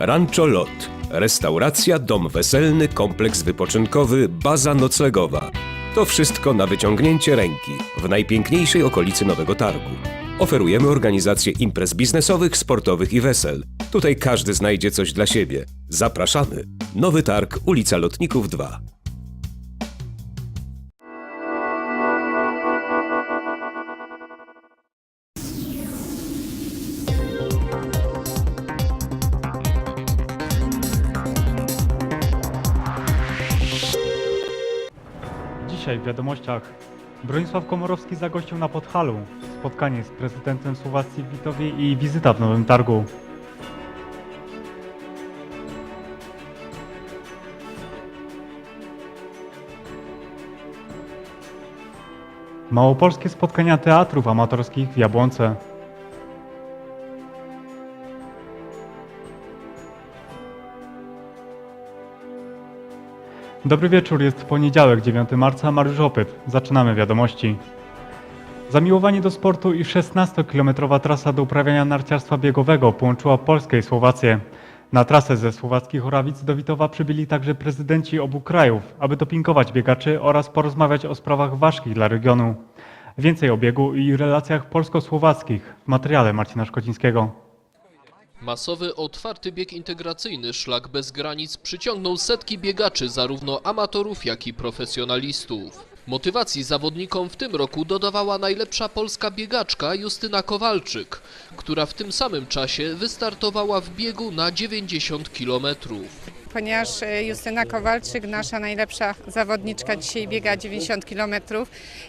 Rancho Lot. Restauracja, dom weselny, kompleks wypoczynkowy, baza noclegowa. To wszystko na wyciągnięcie ręki w najpiękniejszej okolicy Nowego Targu. Oferujemy organizację imprez biznesowych, sportowych i wesel. Tutaj każdy znajdzie coś dla siebie. Zapraszamy. Nowy Targ, ulica Lotników 2. wiadomościach Bronisław Komorowski zagościł na Podhalu. Spotkanie z prezydentem Słowacji Witowie i wizyta w Nowym Targu. Małopolskie spotkania teatrów amatorskich w Jabłonce. Dobry wieczór, jest poniedziałek, 9 marca, Mariusz Opyt. Zaczynamy wiadomości. Zamiłowanie do sportu i 16-kilometrowa trasa do uprawiania narciarstwa biegowego połączyła Polskę i Słowację. Na trasę ze słowackich Orawic do Witowa przybyli także prezydenci obu krajów, aby dopingować biegaczy oraz porozmawiać o sprawach ważkich dla regionu. Więcej o biegu i relacjach polsko-słowackich w materiale Marcina Szkocińskiego. Masowy, otwarty bieg integracyjny Szlak bez granic przyciągnął setki biegaczy, zarówno amatorów, jak i profesjonalistów. Motywacji zawodnikom w tym roku dodawała najlepsza polska biegaczka Justyna Kowalczyk, która w tym samym czasie wystartowała w biegu na 90 kilometrów. Ponieważ e, Justyna Kowalczyk, nasza najlepsza zawodniczka, dzisiaj biega 90 km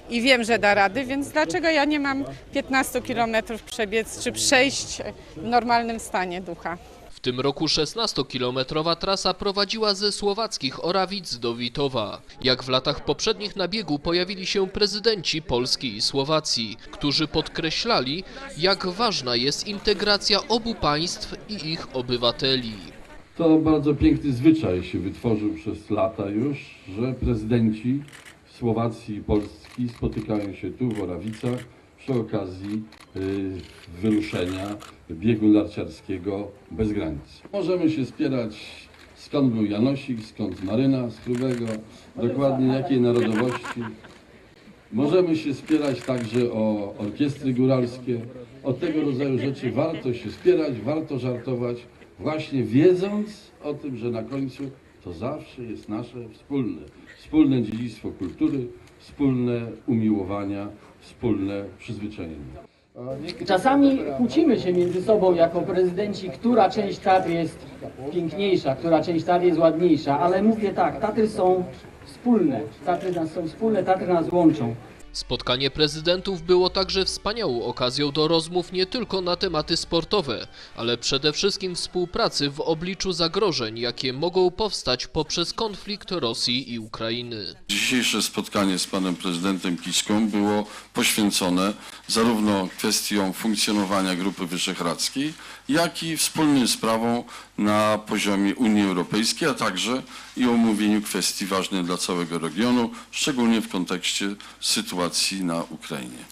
i wiem, że da rady, więc dlaczego ja nie mam 15 km przebiec czy przejść w normalnym stanie ducha? W tym roku 16-kilometrowa trasa prowadziła ze słowackich Orawic do Witowa. Jak w latach poprzednich na biegu pojawili się prezydenci Polski i Słowacji, którzy podkreślali, jak ważna jest integracja obu państw i ich obywateli. To bardzo piękny zwyczaj się wytworzył przez lata już, że prezydenci Słowacji i Polski spotykają się tu w Orawicach przy okazji y, wyruszenia biegu narciarskiego bez granic. Możemy się spierać skąd był Janosik, skąd Maryna z dokładnie jakiej narodowości. Możemy się spierać także o orkiestry góralskie. O tego rodzaju rzeczy warto się spierać, warto żartować, właśnie wiedząc o tym, że na końcu to zawsze jest nasze wspólne. Wspólne dziedzictwo kultury, wspólne umiłowania, wspólne przyzwyczajenia. Czasami kłócimy się między sobą jako prezydenci, która część Tatry jest piękniejsza, która część Tatry jest ładniejsza, ale mówię tak, Tatry są wspólne, Tatry nas są wspólne, Tatry nas łączą. Spotkanie prezydentów było także wspaniałą okazją do rozmów nie tylko na tematy sportowe, ale przede wszystkim współpracy w obliczu zagrożeń, jakie mogą powstać poprzez konflikt Rosji i Ukrainy. Dzisiejsze spotkanie z panem prezydentem Kiską było poświęcone zarówno kwestiom funkcjonowania Grupy Wyszehradzkiej, jak i wspólnym sprawom na poziomie Unii Europejskiej, a także i omówieniu kwestii ważnych dla całego regionu, szczególnie w kontekście sytuacji na Ukrainie.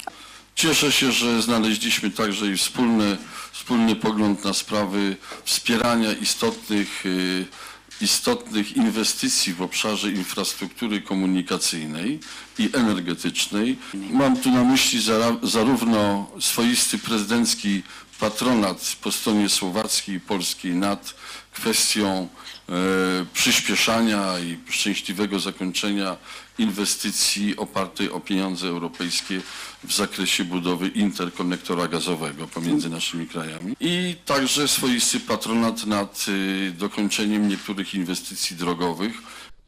Cieszę się, że znaleźliśmy także i wspólny, wspólny pogląd na sprawy wspierania istotnych y, istotnych inwestycji w obszarze infrastruktury komunikacyjnej i energetycznej. Mam tu na myśli zarówno swoisty prezydencki patronat po stronie słowackiej i polskiej nad kwestią e, przyspieszania i szczęśliwego zakończenia inwestycji opartej o pieniądze europejskie w zakresie budowy interkonektora gazowego pomiędzy naszymi krajami. I także swoisty patronat nad y, dokończeniem niektórych inwestycji drogowych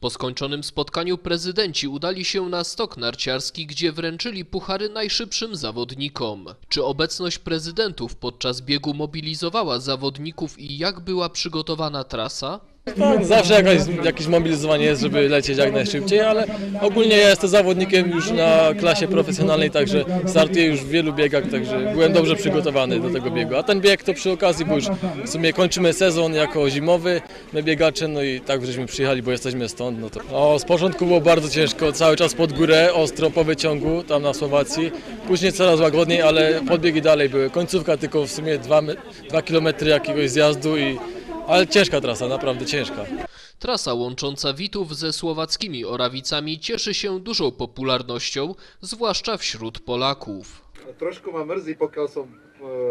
Po skończonym spotkaniu prezydenci udali się na stok narciarski, gdzie wręczyli puchary najszybszym zawodnikom. Czy obecność prezydentów podczas biegu mobilizowała zawodników i jak była przygotowana trasa? Tak, zawsze jakaś, jakieś mobilizowanie jest, żeby lecieć jak najszybciej, ale ogólnie ja jestem zawodnikiem już na klasie profesjonalnej, także startuję już w wielu biegach, także byłem dobrze przygotowany do tego biegu. A ten bieg to przy okazji, bo już w sumie kończymy sezon jako zimowy, my biegacze, no i tak żeśmy przyjechali, bo jesteśmy stąd. No to, o, z początku było bardzo ciężko, cały czas pod górę, ostro po wyciągu tam na Słowacji. Później coraz łagodniej, ale podbiegi dalej były. Końcówka tylko w sumie dwa, me- dwa kilometry jakiegoś zjazdu i Ale ciężka trasa, naprawdę ciężka. Trasa łącząca Witów ze słowackimi Orawicami cieszy się dużą popularnością, zwłaszcza wśród Polaków. Trošku ma mrzí, pokiaľ som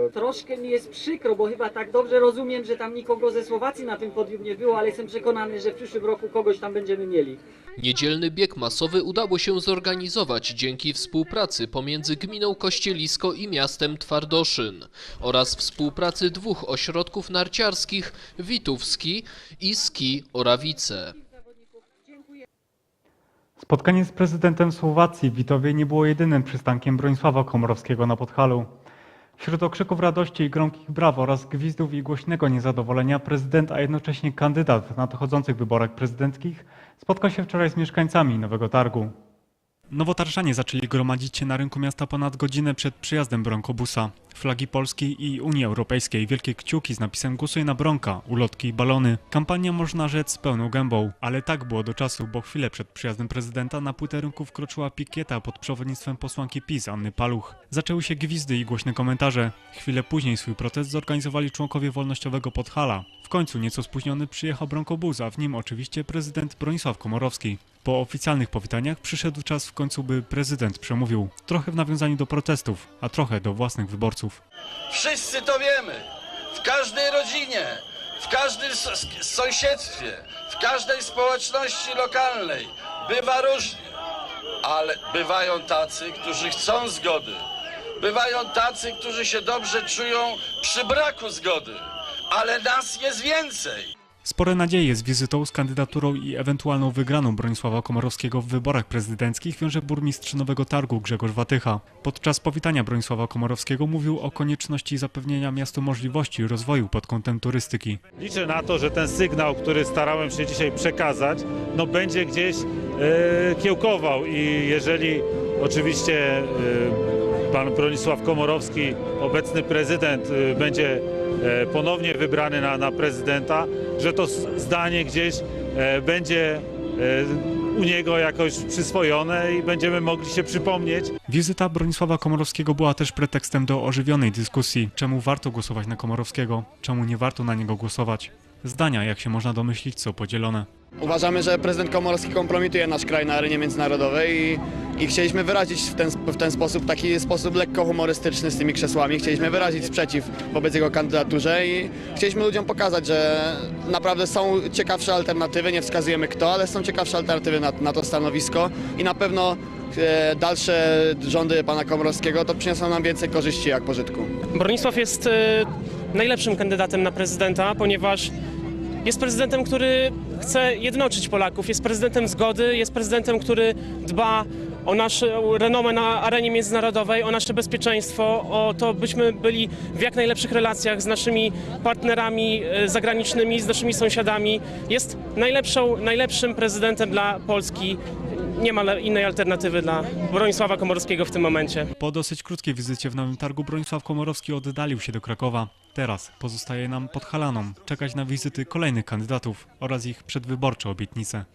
e, Troszkę mi jest przykro, bo chyba tak dobrze rozumiem, że tam nikogo ze Słowacji na tym podium nie było, ale jestem przekonany, że w przyszłym roku kogoś tam będziemy mieli. Niedzielny bieg masowy udało się zorganizować dzięki współpracy pomiędzy gminą Kościelisko i miastem Twardoszyn oraz współpracy dwóch ośrodków narciarskich Witówski i Ski Orawice. Spotkanie z prezydentem Słowacji w Witowie nie było jedynym przystankiem Bronisława Komorowskiego na Podhalu. Wśród okrzyków radości i gromkich braw oraz gwizdów i głośnego niezadowolenia prezydent, a jednocześnie kandydat w nadchodzących wyborach prezydenckich spotkał się wczoraj z mieszkańcami Nowego Targu. Nowotarszanie zaczęli gromadzić się na rynku miasta ponad godzinę przed przyjazdem Bronkobusa. Flagi Polski i Unii Europejskiej, wielkie kciuki z napisem Głosuj na Bronka, ulotki i balony. Kampania można rzec pełną gębą, ale tak było do czasu, bo chwilę przed przyjazdem prezydenta na płytę rynku wkroczyła pikieta pod przewodnictwem posłanki PiS Anny Paluch. Zaczęły się gwizdy i głośne komentarze. Chwilę później swój protest zorganizowali członkowie wolnościowego Podhala. W końcu nieco spóźniony przyjechał Bronkobus, a w nim oczywiście prezydent Bronisław Komorowski. Po oficjalnych powitaniach przyszedł czas w końcu, by prezydent przemówił. Trochę w nawiązaniu do protestów, a trochę do własnych wyborców. Wszyscy to wiemy. W każdej rodzinie, w każdym sąsiedztwie, w każdej społeczności lokalnej bywa różnie. Ale bywają tacy, którzy chcą zgody. Bywają tacy, którzy się dobrze czują przy braku zgody. Ale nas jest więcej. Spore nadzieje z wizytą, z kandydaturą i ewentualną wygraną Bronisława Komorowskiego w wyborach prezydenckich wiąże burmistrz Nowego Targu Grzegorz Watycha. Podczas powitania Bronisława Komorowskiego mówił o konieczności zapewnienia miastu możliwości rozwoju pod kątem turystyki. Liczę na to, że ten sygnał, który starałem się dzisiaj przekazać, no będzie gdzieś e, kiełkował i jeżeli oczywiście e, pan Bronisław Komorowski, obecny prezydent, e, będzie ponownie wybrany na, na prezydenta, że to zdanie gdzieś e, będzie e, u niego jakoś przyswojone i będziemy mogli się przypomnieć, Wizyta Bronisława Komorowskiego była też pretekstem do ożywionej dyskusji. Czemu warto głosować na Komorowskiego? Czemu nie warto na niego głosować? Zdania, jak się można domyślić, są podzielone. Uważamy, że prezydent Komorowski kompromituje nasz kraj na arenie międzynarodowej i, i chcieliśmy wyrazić w ten, w ten sposób, taki sposób lekko humorystyczny z tymi krzesłami. Chcieliśmy wyrazić sprzeciw wobec jego kandydaturze i chcieliśmy ludziom pokazać, że naprawdę są ciekawsze alternatywy, nie wskazujemy kto, ale są ciekawsze alternatywy na, na to stanowisko i na pewno e, dalsze rządy pana Komorowskiego to przyniosą nam więcej korzyści jak pożytku. Bronisław jest e, najlepszym kandydatem na prezydenta, ponieważ jest prezydentem, który chce jednoczyć Polaków, jest prezydentem zgody, jest prezydentem, który dba o naszą renomę na arenie międzynarodowej, o nasze bezpieczeństwo, o to, byśmy byli w jak najlepszych relacjach z naszymi partnerami e, zagranicznymi, z naszymi sąsiadami. Jest najlepszą, najlepszym prezydentem dla Polski. Nie ma innej alternatywy dla Bronisława Komorowskiego w tym momencie. Po dosyć krótkiej wizycie w Nowym Targu Bronisław Komorowski oddalił się do Krakowa. Teraz pozostaje nam podhalanom czekać na wizyty kolejnych kandydatów oraz ich przedwyborcze obietnice.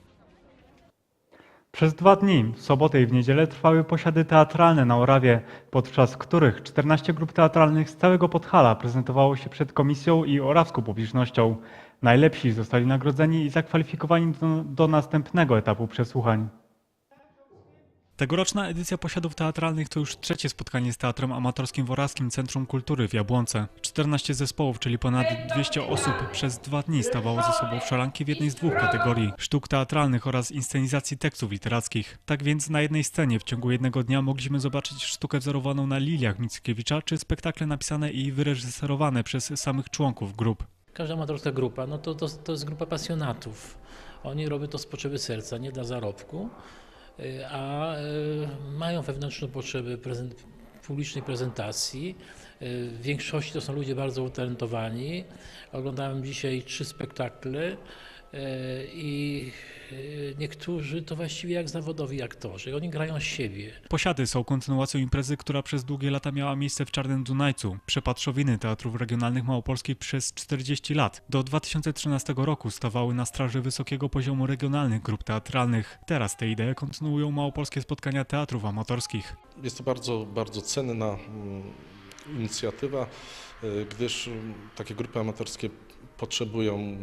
Przez dwa dni, w sobotę i w niedzielę, trwały posiady teatralne na Orawie, podczas których 14 grup teatralnych z całego Podhala prezentowało się przed komisją i orawską publicznością. Najlepsi zostali nagrodzeni i zakwalifikowani do, do następnego etapu przesłuchań. Tegoroczna edycja posiadów teatralnych to już trzecie spotkanie z Teatrem Amatorskim w Centrum Kultury w Jabłonce. 14 zespołów, czyli ponad 200 osób przez dwa dni stawało ze sobą w szalanki w jednej z dwóch kategorii sztuk teatralnych oraz inscenizacji tekstów literackich. Tak więc na jednej scenie w ciągu jednego dnia mogliśmy zobaczyć sztukę wzorowaną na liliach Mickiewicza, czy spektakle napisane i wyreżyserowane przez samych członków grup. Każda amatorska grupa, no to, to, to jest grupa pasjonatów. Oni robią to z potrzeby serca, nie dla zarobku, a y, mają wewnętrzną potrzebę prezent, publicznej prezentacji. Y, W większości to są ludzie bardzo utalentowani. Oglądałem dzisiaj trzy spektakle i y, niektórzy to właściwie jak zawodowi aktorzy. Oni grają z siebie. Posiady są kontynuacją imprezy, która przez długie lata miała miejsce w Czarnym Dunajcu, przepatrzowiny teatrów regionalnych małopolskich przez 40 lat. Do 2013 roku stawały na straży wysokiego poziomu regionalnych grup teatralnych. Teraz te idee kontynuują małopolskie spotkania teatrów amatorskich. Jest to bardzo, bardzo cenna mm, inicjatywa, y, gdyż mm, takie grupy amatorskie potrzebują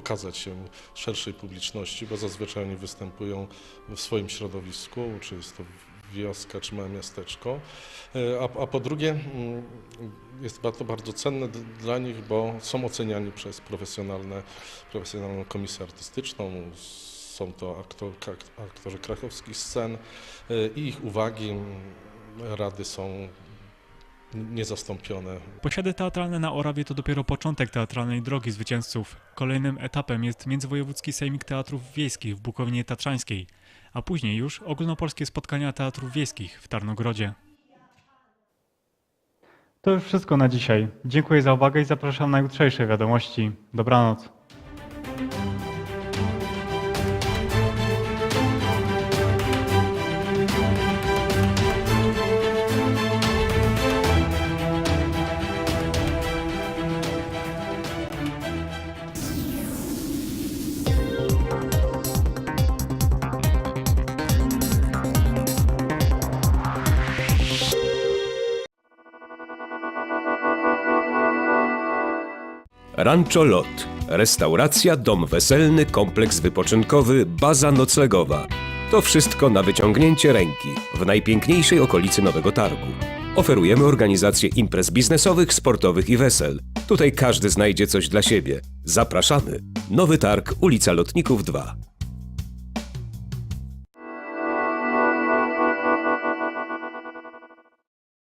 pokazać się szerszej publiczności, bo zazwyczaj oni występują w swoim środowisku, czy jest to wioska, czy małe miasteczko. E, A, a po drugie, mm, jest to bardzo cenne dla nich, bo są oceniani przez profesjonalne, profesjonalną komisję artystyczną. Są to aktor, ak- aktorzy krakowskich scen e, i ich uwagi, mm, rady są niezastąpione. Posiady teatralne na Orawie to dopiero początek teatralnej drogi zwycięzców. Kolejnym etapem jest Międzywojewódzki Sejmik Teatrów Wiejskich w Bukowinie Tatrzańskiej, a później już ogólnopolskie spotkania teatrów wiejskich w Tarnogrodzie. To już wszystko na dzisiaj. Dziękuję za uwagę i zapraszam na jutrzejsze wiadomości. Dobranoc. Rancho Lot. Restauracja, dom weselny, kompleks wypoczynkowy, baza noclegowa. To wszystko na wyciągnięcie ręki w najpiękniejszej okolicy Nowego Targu. Oferujemy organizację imprez biznesowych, sportowych i wesel. Tutaj każdy znajdzie coś dla siebie. Zapraszamy. Nowy Targ, ulica Lotników 2.